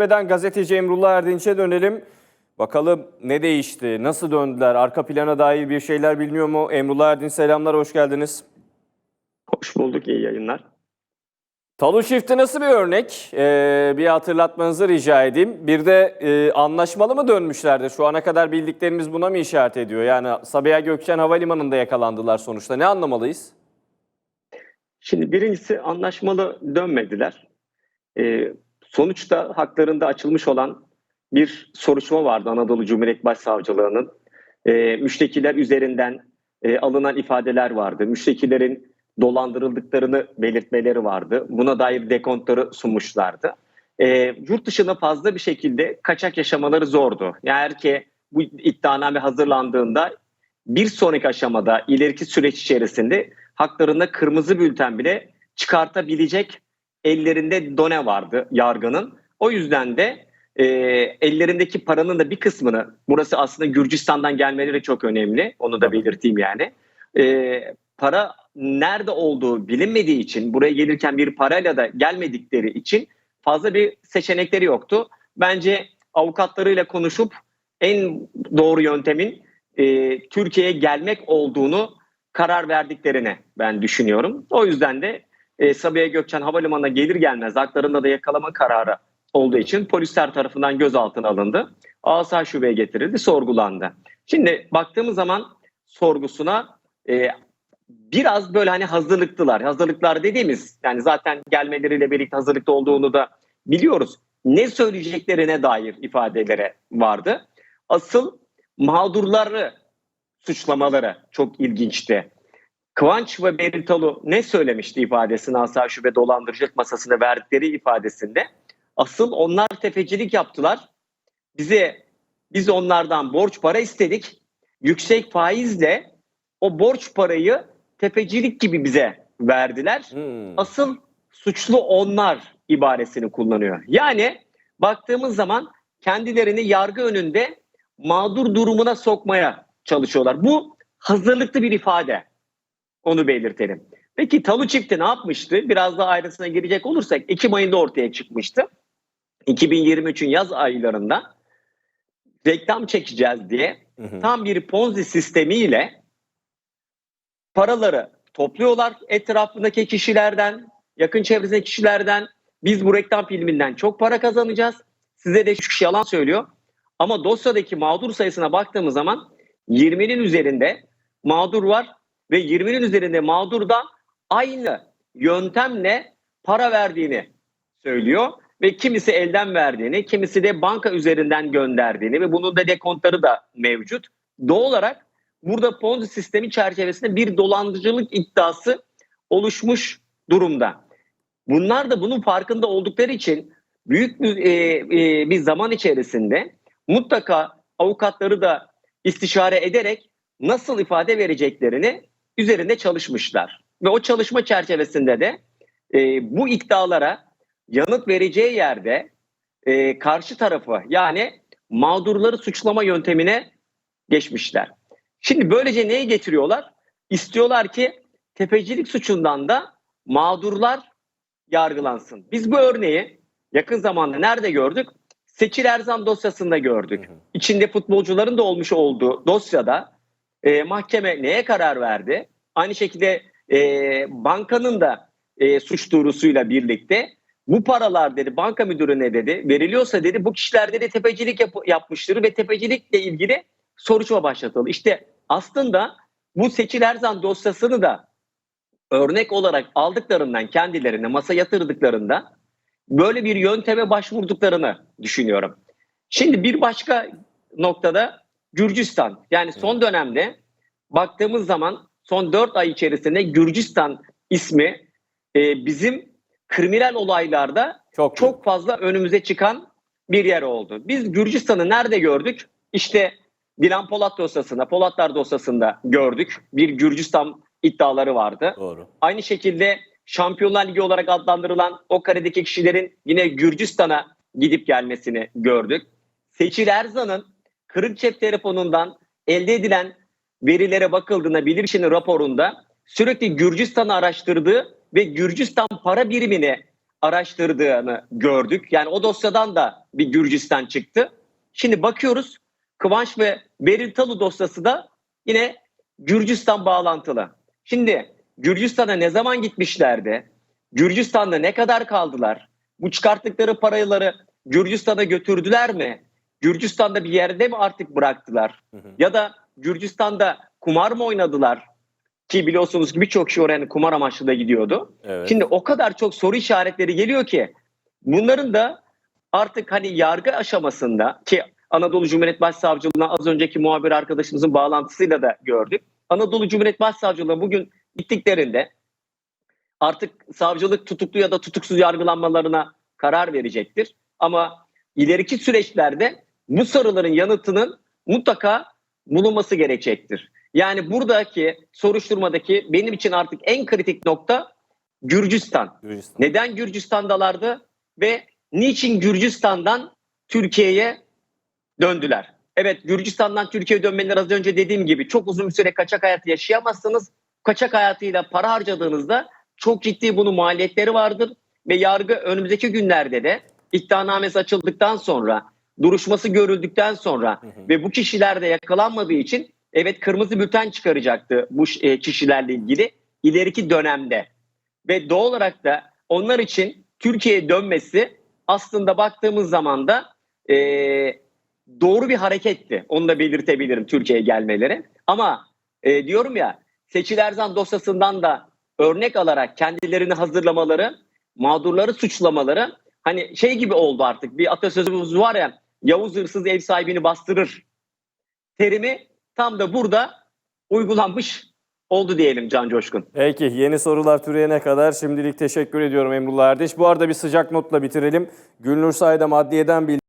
Beden gazeteci Emrullah Erdinç'e dönelim. Bakalım ne değişti, nasıl döndüler, arka plana dair bir şeyler biliniyor mu? Emrullah Erdinç selamlar, hoş geldiniz. Hoş bulduk, iyi yayınlar. Talu çifti nasıl bir örnek? Ee, bir hatırlatmanızı rica edeyim. Bir de e, anlaşmalı mı dönmüşlerdi? Şu ana kadar bildiklerimiz buna mı işaret ediyor? Yani Sabiha Gökçen Havalimanı'nda yakalandılar sonuçta. Ne anlamalıyız? Şimdi birincisi anlaşmalı dönmediler. Ee, sonuçta haklarında açılmış olan bir soruşturma vardı Anadolu Cumhuriyet Başsavcılığı'nın. Ee, müştekiler üzerinden e, alınan ifadeler vardı. Müştekilerin dolandırıldıklarını belirtmeleri vardı. Buna dair dekontları sunmuşlardı. Ee, yurt dışında fazla bir şekilde kaçak yaşamaları zordu. Yani eğer ki bu iddianame hazırlandığında bir sonraki aşamada ileriki süreç içerisinde haklarında kırmızı bülten bile çıkartabilecek ellerinde done vardı yargının. O yüzden de e, ellerindeki paranın da bir kısmını, burası aslında Gürcistan'dan gelmeleri çok önemli, onu da belirteyim yani. E, para nerede olduğu bilinmediği için, buraya gelirken bir parayla da gelmedikleri için fazla bir seçenekleri yoktu. Bence avukatlarıyla konuşup en doğru yöntemin e, Türkiye'ye gelmek olduğunu karar verdiklerini ben düşünüyorum. O yüzden de e, Sabiha Gökçen Havalimanı'na gelir gelmez haklarında da yakalama kararı olduğu için polisler tarafından gözaltına alındı. Asa şubeye getirildi, sorgulandı. Şimdi baktığımız zaman sorgusuna e, biraz böyle hani hazırlıklılar. Hazırlıklar dediğimiz yani zaten gelmeleriyle birlikte hazırlıklı olduğunu da biliyoruz. Ne söyleyeceklerine dair ifadelere vardı. Asıl mağdurları suçlamaları çok ilginçti. Kıvanç ve Beril Talu ne söylemişti ifadesini Asa Şube dolandırıcılık masasında verdikleri ifadesinde? Asıl onlar tefecilik yaptılar. Bize biz onlardan borç para istedik. Yüksek faizle o borç parayı tefecilik gibi bize verdiler. Hmm. Asıl suçlu onlar ibaresini kullanıyor. Yani baktığımız zaman kendilerini yargı önünde mağdur durumuna sokmaya çalışıyorlar. Bu hazırlıklı bir ifade. Onu belirtelim. Peki Talu çifti ne yapmıştı? Biraz daha ayrıntısına girecek olursak Ekim ayında ortaya çıkmıştı. 2023'ün yaz aylarında reklam çekeceğiz diye Hı hı. tam bir ponzi sistemiyle paraları topluyorlar etrafındaki kişilerden, yakın çevresindeki kişilerden. Biz bu reklam filminden çok para kazanacağız. Size de şu kişi yalan söylüyor. Ama dosyadaki mağdur sayısına baktığımız zaman 20'nin üzerinde mağdur var ve 20'nin üzerinde mağdur da aynı yöntemle para verdiğini söylüyor ve kimisi elden verdiğini, kimisi de banka üzerinden gönderdiğini ve bunun da dekontları da mevcut. Doğal olarak burada Ponzi sistemi çerçevesinde bir dolandırıcılık iddiası oluşmuş durumda. Bunlar da bunun farkında oldukları için büyük bir, e, e, bir zaman içerisinde mutlaka avukatları da istişare ederek nasıl ifade vereceklerini üzerinde çalışmışlar. Ve o çalışma çerçevesinde de e, bu iddialara yanıt vereceği yerde e, karşı tarafı yani mağdurları suçlama yöntemine geçmişler. Şimdi böylece neyi getiriyorlar? İstiyorlar ki tepecilik suçundan da mağdurlar yargılansın. Biz bu örneği yakın zamanda nerede gördük? Seçil Erzan dosyasında gördük. İçinde futbolcuların da olmuş olduğu dosyada e, mahkeme neye karar verdi? Aynı şekilde e, bankanın da e, suç duyurusuyla birlikte bu paralar dedi banka müdürü ne dedi veriliyorsa dedi bu kişiler dedi tepecilik yap- yapmıştır ve tepecilikle ilgili soruşturma başlatıldı. İşte aslında bu Seçil Erzan dosyasını da örnek olarak aldıklarından kendilerine masa yatırdıklarında böyle bir yönteme başvurduklarını düşünüyorum. Şimdi bir başka noktada Gürcistan. Yani son dönemde baktığımız zaman son 4 ay içerisinde Gürcistan ismi e, bizim kriminal olaylarda Çok, çok fazla önümüze çıkan bir yer oldu. Biz Gürcistan'ı nerede gördük? İşte Dilan Polat dosyasında, Polatlar dosyasında gördük. Bir Gürcistan iddiaları vardı. doğru. Aynı şekilde Şampiyonlar Ligi olarak adlandırılan o karedeki kişilerin yine Gürcistan'a gidip gelmesini gördük. Seçil Erzan'ın kırık cep telefonundan elde edilen verilere bakıldığında Bilirkişi'nin raporunda sürekli Gürcistan'ı araştırdığı ve Gürcistan para birimini araştırdığını gördük. Yani o dosyadan da bir Gürcistan çıktı. Şimdi bakıyoruz Kıvanç ve Beril Talu dosyası da yine Gürcistan bağlantılı. Şimdi Gürcistan'a ne zaman gitmişlerdi? Gürcistan'da ne kadar kaldılar? Bu çıkarttıkları paraları Gürcistan'a götürdüler mi? Gürcistan'da bir yerde mi artık bıraktılar? Hı hı. Ya da Gürcistan'da kumar mı oynadılar? Ki biliyorsunuz ki birçok kişi oraya kumar amaçlı da gidiyordu. Evet. Şimdi o kadar çok soru işaretleri geliyor ki bunların da artık hani yargı aşamasında ki Anadolu Cumhuriyet Başsavcılığına az önceki muhabir arkadaşımızın bağlantısıyla da gördük. Anadolu Cumhuriyet Başsavcılığı bugün gittiklerinde artık savcılık tutuklu ya da tutuksuz yargılanmalarına karar verecektir. Ama ileriki süreçlerde bu soruların yanıtının mutlaka bulunması gerekecektir. Yani buradaki soruşturmadaki benim için artık en kritik nokta Gürcistan. Gürcistan. Neden Gürcistan'dalardı ve niçin Gürcistan'dan Türkiye'ye döndüler? Evet Gürcistan'dan Türkiye'ye dönmeleri az önce dediğim gibi çok uzun bir süre kaçak hayatı yaşayamazsınız. Kaçak hayatıyla para harcadığınızda çok ciddi bunun maliyetleri vardır ve yargı önümüzdeki günlerde de iddianamesi açıldıktan sonra duruşması görüldükten sonra Hı hı. ve bu kişiler de yakalanmadığı için evet kırmızı bülten çıkaracaktı bu e, kişilerle ilgili ileriki dönemde. Ve doğal olarak da onlar için Türkiye'ye dönmesi aslında baktığımız zaman da e, doğru bir hareketti. Onu da belirtebilirim Türkiye'ye gelmeleri. Ama e, diyorum ya Seçil Erzan dosyasından da örnek alarak kendilerini hazırlamaları, mağdurları suçlamaları hani şey gibi oldu artık. Bir atasözümüz var ya Yavuz hırsız ev sahibini bastırır terimi tam da burada uygulanmış oldu diyelim Can Coşkun. Peki yeni sorular türeyene kadar şimdilik teşekkür ediyorum Emrullah Erdeş. Bu arada bir sıcak notla bitirelim. Gülnur Say'da Maddiye'den bilgi